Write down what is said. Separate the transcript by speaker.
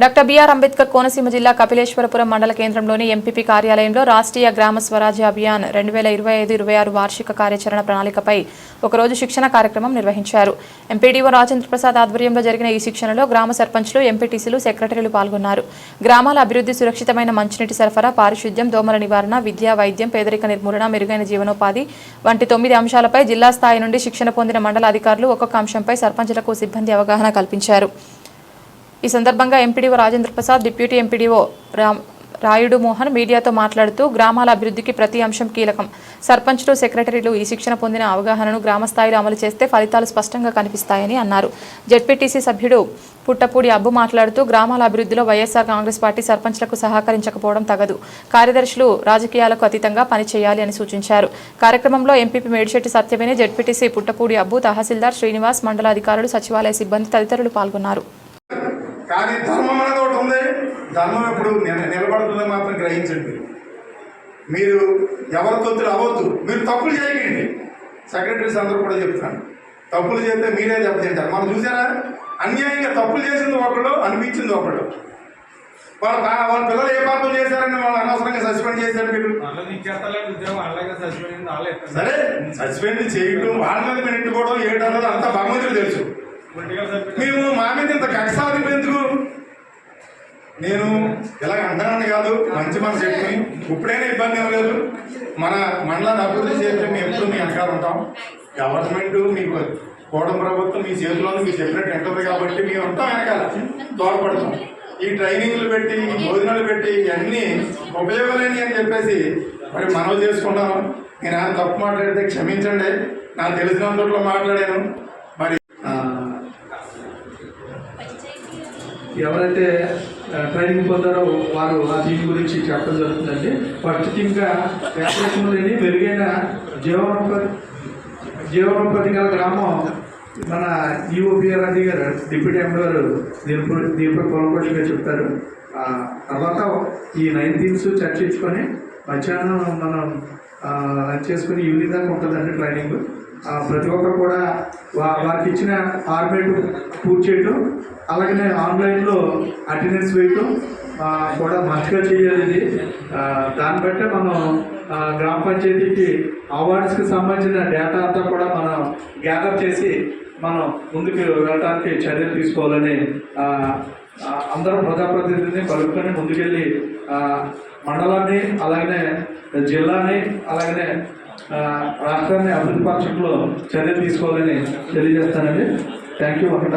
Speaker 1: Doctor BR Ambedkar Konaseema జిల్లా కపిలేశ్వరపురం మండల కేంద్రంలోని ఎంపీపీ కార్యాలయంలో రాష్ట్రీయ గ్రామ స్వరాజ్య అభియాన్ రెండు వేల ఇరవై ఐదు ఇరవై ఆరు వార్షిక కార్యాచరణ ప్రణాళికపై ఒకరోజు శిక్షణ కార్యక్రమం నిర్వహించారు. ఎంపీడీఓ రాజేంద్ర ప్రసాద్ ఆధ్వర్యంలో జరిగిన ఈ శిక్షణలో గ్రామ సర్పంచ్లు ఎంపీటీసీలు సెక్రటరీలు పాల్గొన్నారు. గ్రామాల అభివృద్ధి సురక్షితమైన మంచినీటి సరఫరా పారిశుద్ధ్యం దోమల నివారణ విద్యా వైద్యం పేదరిక నిర్మూలన మెరుగైన జీవనోపాధి వంటి తొమ్మిది అంశాలపై జిల్లా స్థాయి నుండి శిక్షణ పొందిన మండల అధికారులు ఒక్కొక్క అంశంపై సర్పంచులకు సిబ్బంది అవగాహన కల్పించారు. ఈ సందర్భంగా MPDO Rajendra Prasad deputy MPDO Ram Rayudu Mohan మీడియాతో మాట్లాడుతూ గ్రామాల అభివృద్ధికి ప్రతి అంశం కీలకం. సర్పంచ్లు సెక్రటరీలు ఈ శిక్షణ పొందిన అవగాహనను గ్రామస్థాయిలో అమలు చేస్తే ఫలితాలు స్పష్టంగా కనిపిస్తాయని అన్నారు. జెడ్పీటీసీ సభ్యుడు పుట్టపూడి అబ్బు మాట్లాడుతూ గ్రామాల అభివృద్ధిలో వైఎస్ఆర్ కాంగ్రెస్ పార్టీ సర్పంచ్లకు సహకరించకపోవడం తగదు. కార్యదర్శులు రాజకీయాలకు అతీతంగా పనిచేయాలి అని సూచించారు. కార్యక్రమంలో ఎంపీపీ మేడిశెట్టి సత్యవేని జెడ్పీటీసీ పుట్టపూడి అబ్బు తహసీల్దార్ శ్రీనివాస్ మండల అధికారులు సచివాలయ సిబ్బంది తదితరులు పాల్గొన్నారు.
Speaker 2: కానీ ధర్మం అనేది ఒకటి ఉంది. ధర్మం ఎప్పుడు నిల- నిలబడుతుందని మాత్రం గ్రహించండి. మీరు ఎవరి తొత్తులు అవ్వద్దు. మీరు తప్పులు చేయకండి. సెక్రటరీస్ అందరూ కూడా చెప్తాను తప్పులు చేస్తే మీరే దెబ్బతింటారు. మనం చూసారా? అన్యాయంగా తప్పులు చేసింది ఒకడు అనిపించింది ఒకడు వాళ్ళ వాళ్ళ పిల్లలు ఏ పాపం చేశారని వాళ్ళు అనవసరంగా సస్పెండ్ చేశారు మీరు? సరే సస్పెండ్ చేయడం వాళ్ళ మీద పెట్టుకోవడం ఏంటన్నది అంతా భగవంతుడు తెలుసు. మేము మా నేను ఇలా అంటానని కాదు మంచి మనసు చెప్పుకుని ఇప్పుడైనా ఇబ్బంది ఏం లేదు. మన మండలాన్ని అభివృద్ధి చేస్తే మేము ఎప్పుడు మీ వెనకాల ఉంటాం. గవర్నమెంట్ మీకు కూటమి ప్రభుత్వం మీ చేతిలో మీకు చెప్పినట్టు సెపరేట్ ఉంటుంది కాబట్టి మేము ఉంటాం వెనకాల తోడ్పడతాం. ఈ ట్రైనింగ్లు పెట్టి ఈ భోజనాలు పెట్టి ఇవన్నీ ఉపయోగాలేని అని చెప్పేసి మరి మనవి చేసుకుంటాను. నేను ఏమైనా తప్పు మాట్లాడితే క్షమించండి. నాకు తెలిసినంతట్లో మాట్లాడాను. మరి
Speaker 3: ఎవరైతే ట్రైనింగ్ పొందారో వారు ఆ దీని గురించి చెప్పడం జరుగుతుందండి. ఫస్ట్ థింగ్గా వ్యాపారంలోని మెరుగైన జీవనోపాధి జీవనోపాధి గల గ్రామం మన ఈఓపిఆర్ రెడ్డి గారు డిప్యూటీ ఎంపీ గారు దీని దీపక్ కొలకోటిగా చెప్తారు తర్వాత ఈ నైన్ థీమ్స్ చర్చించుకొని మధ్యాహ్నం మనం చేసుకుని ఈవినింగ్ దాకా ఉంటుందండి ట్రైనింగ్. ప్రతి ఒక్కరు కూడా వా- వారికి ఇచ్చిన ఫార్మేట్ పూర్తి చేయటం అలాగనే ఆన్లైన్లో అటెండెన్స్ వేయటం కూడా మంచిగా చేయాలి ఇది దాన్ని బట్టే మనం గ్రామ పంచాయతీకి అవార్డ్స్కి సంబంధించిన డేటా అంతా కూడా మనం గ్యాదర్ చేసి మనం ముందుకు వెళ్ళడానికి చర్యలు తీసుకోవాలని అందరం అందరూ ప్రజాప్రతినిధిని కలుపుకొని ముందుకెళ్ళి మండలాన్ని అలాగనే జిల్లాని అలాగనే రాష్ట్రాన్ని అభివృద్ధి పరచడంలో చర్యలు తీసుకోవాలని తెలియజేస్తానండి. థ్యాంక్ యూ ఒకట